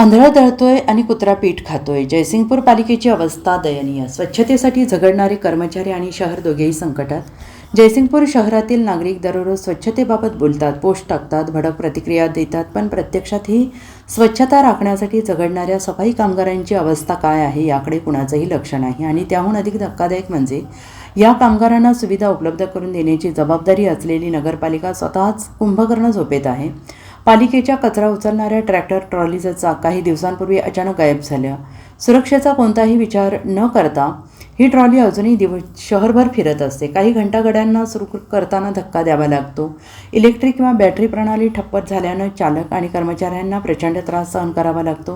आंधळा दळतोय आणि कुत्रा पीठ खातोय. जयसिंगपूर पालिकेची अवस्था दयनीय. स्वच्छतेसाठी झगडणारे कर्मचारी आणि शहर दोघेही संकटात. जयसिंगपूर शहरातील नागरिक दररोज स्वच्छतेबाबत बोलतात पोस्ट टाकतात भडक प्रतिक्रिया देतात पण प्रत्यक्षात ही स्वच्छता राखण्यासाठी झगडणाऱ्या सफाई कामगारांची अवस्था काय आहे याकडे कुणाचंही लक्ष नाही आणि त्याहून अधिक धक्कादायक म्हणजे या कामगारांना सुविधा उपलब्ध करून देण्याची जबाबदारी असलेली नगरपालिका स्वतःच कुंभकर्ण झोपेत आहे. पालिकेच्या कचरा उचलणाऱ्या ट्रॅक्टर ट्रॉलीजचा काही दिवसांपूर्वी अचानक गायब झाल्या. सुरक्षेचा कोणताही विचार न करता ही ट्रॉली अजूनही दिव शहरभर फिरत असते. काही घंटागड्यांना सुरू करताना धक्का द्यावा लागतो. इलेक्ट्रिक किंवा बॅटरी प्रणाली ठप्पत झाल्यानं चालक आणि कर्मचाऱ्यांना प्रचंड त्रास सहन करावा लागतो.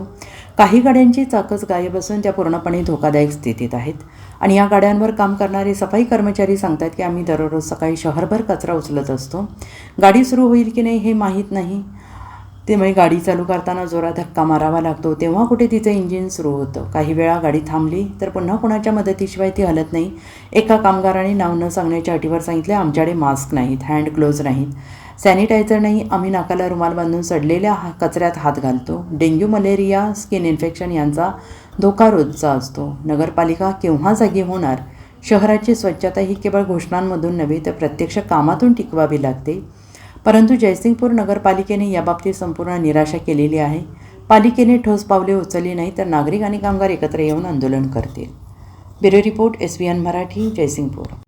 काही गाड्यांची चाकच गायब असून त्या पूर्णपणे धोकादायक स्थितीत आहेत. आणि या गाड्यांवर काम करणारे सफाई कर्मचारी सांगतात की आम्ही दररोज सकाळी शहरभर कचरा उचलत असतो. गाडी सुरू होईल की नाही हे माहीत नाही. त्यामुळे गाडी चालू करताना जोरात धक्का मारावा लागतो. तेव्हा कुठे तिचं इंजिन सुरू होतं. काही वेळा गाडी थांबली तर पुन्हा कोणाच्या मदतीशिवाय ती हलत नाही. एका कामगाराने नाव न सांगण्याच्या अटीवर सांगितले आमच्याकडे मास्क नाहीत हँड ग्लोव्ज नाहीत. सॅनिटायझर नाही आम्ही नाकाला रुमाल बांधून सडलेल्या हा कचऱ्यात हात घालतो. डेंग्यू मलेरिया स्किन इन्फेक्शन यांचा धोका रोजचा असतो. नगरपालिका केव्हा जागी होणार? शहराची स्वच्छता ही केवळ घोषणांमधून नव्हे तर प्रत्यक्ष कामातून टिकवावी लागते. परंतु जयसिंगपूर नगरपालिकेने याबाबतीत संपूर्ण निराशा केलेली आहे. पालिकेने ठोस पावले उचलली नाही तर नागरिक आणि कामगार एकत्र येऊन आंदोलन करतील. Bureau report S B N Marathi Jaysingpur.